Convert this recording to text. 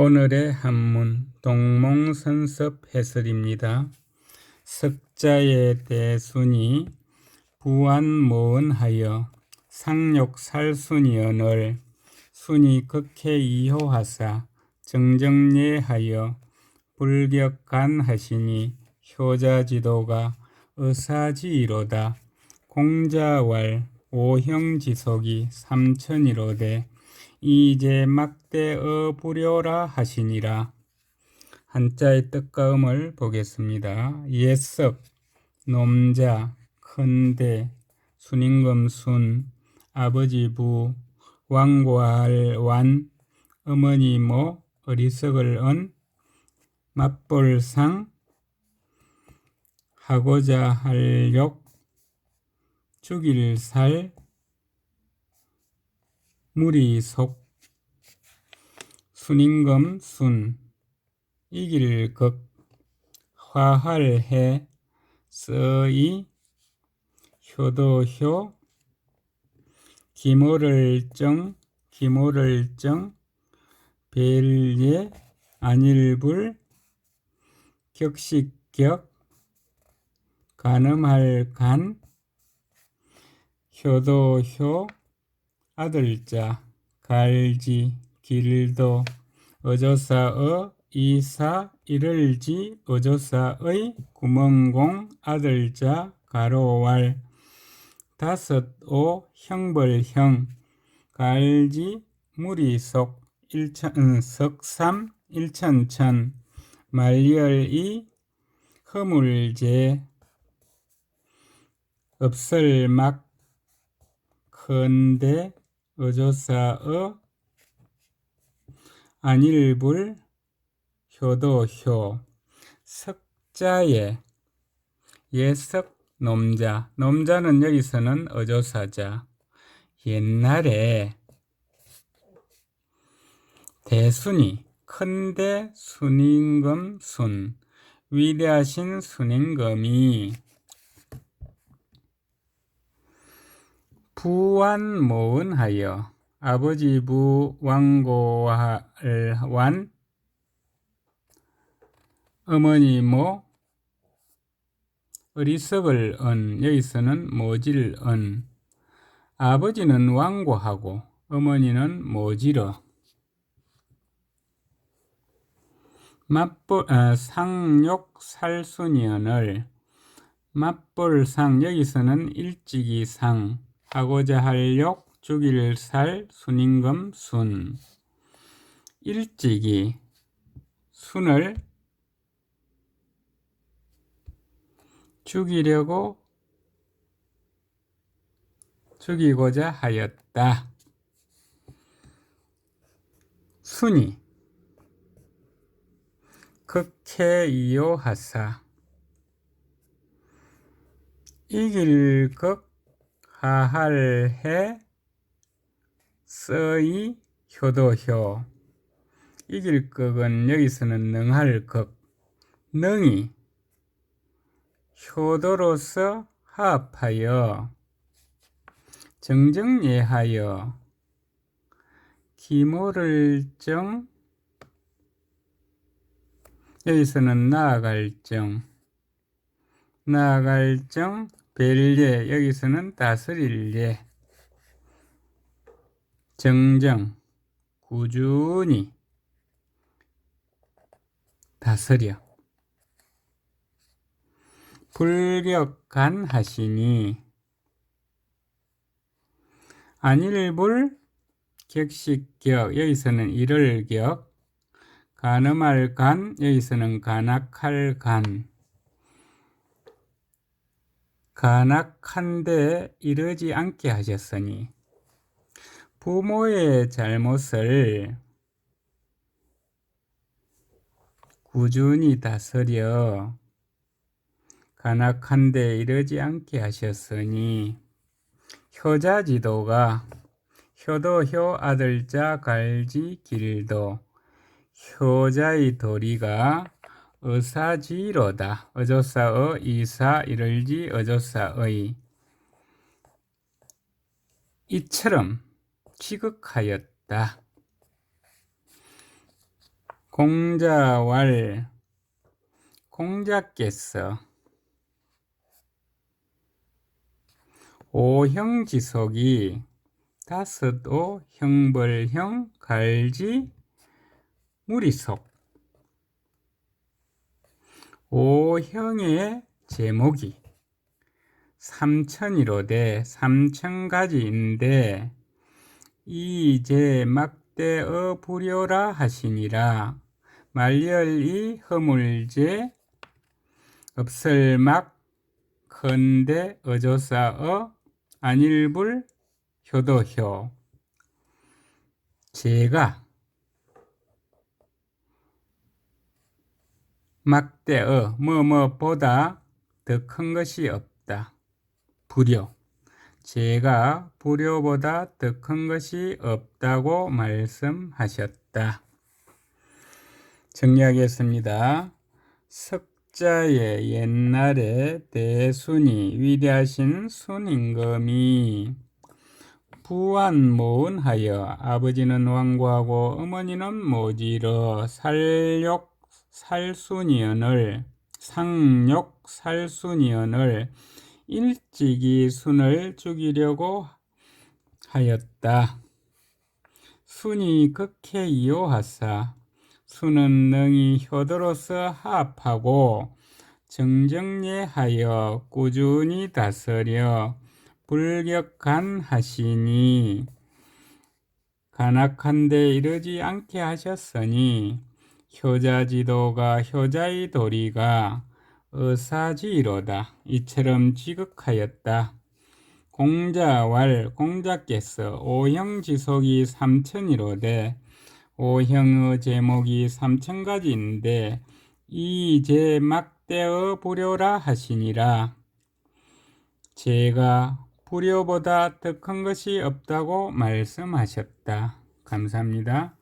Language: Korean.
오늘의 한문 동몽선섭 해설입니다. 석자의 대순이 부안 모은하여 상욕살순이언을 순이 극해 이호하사 정정예하여 불격간하시니 효자지도가 의사지이로다 공자왈 오형지속이 삼천이로되 이제 막대어 부려라 하시니라. 한자의 뜻과 음을 보겠습니다. 예석, 놈자, 큰대, 순임금 순, 아버지 부, 왕고할 완, 어머니 모, 어리석을 언, 맞볼상, 하고자 할 욕, 죽일 살, 무리 속, 순임금 순, 이길 극, 화할해, 써이, 효도효, 기모를 정, 기모를 정, 벨예, 안일불, 격식격, 간음할 간, 효도효, 아들자, 갈지, 길도, 어조사어, 이사, 이를지, 어조사의, 구멍공, 아들자, 가로왈, 다섯 오, 형벌형, 갈지, 무리속, 일천, 음, 석삼, 일천천, 말열이, 허물제, 업설막, 큰대, 어조사어, 안일불, 효도효, 석자에, 예석, 놈자. 놈자는 여기서는 어조사자. 옛날에 대순이, 큰대 순임금 순, 위대하신 순임금이 부완 모은하여 아버지 부 왕고할 완 어머니 모 어리석을 언 여기서는 모질 언 아버지는 왕고하고 어머니는 모지러 맞볼 아, 상욕 살순이언을 맞볼상 여기서는 일찍이 상 하고자 할 욕, 죽일 살, 순임금, 순. 일찍이 순을 죽이려고 죽이고자 하였다. 순이 극해 이요하사 이길 극 하할해 써이 효도효. 이길 극은 여기서는 능할 극. 능이 효도로서 합하여 정정예하여 기모를 정. 여기서는 나아갈 정. 나아갈 정 벨예 여기서는 다스릴 예 정정 꾸준히 다스려. 불격간 하시니 안일불 격식격 여기서는 이를격. 간음할 간 여기서는 간악할 간 간악한데 이르지 않게 하셨으니 부모의 잘못을 꾸준히 다스려 간악한데 이르지 않게 하셨으니 효자 지도가 효도 효 아들자 갈지 길도 효자의 도리가 의사지로다. 어조사의 이사 이를지 어조사의 이처럼 지극하였다. 공자왈 공자께서 오형지속이 다섯 오 형벌형 갈지 무리속 오형의 제목이 삼천이로되 삼천가지인데 이제 막대어 부려라 하시니라. 말열이 허물제 없을막 건대 어조사어 안일불 효도효. 제가 막대어 뭐뭐보다 더 큰 것이 없다. 불효 제가 불효보다 더 큰 것이 없다고 말씀하셨다. 정리하겠습니다. 석자의 옛날에 대순이 위대하신 순임금이 부안모운하여 아버지는 왕고하고 어머니는 모지러 살욕 살순이언을 상욕 살순이언을 일찍이 순을 죽이려고 하였다. 순이 극해 이호하사 순은 능히 효도로서 합하고 정정례하여 꾸준히 다스려 불격한 하시니 간악한데 이르지 않게 하셨으니 효자지도가 효자의 도리가 의사지이로다. 이처럼 지극하였다. 공자왈 공자께서 오형지속이 삼천이로되 오형의 제목이 삼천가지인데 이제 막대어 불효라 하시니라. 제가 불효보다 더 큰 것이 없다고 말씀하셨다. 감사합니다.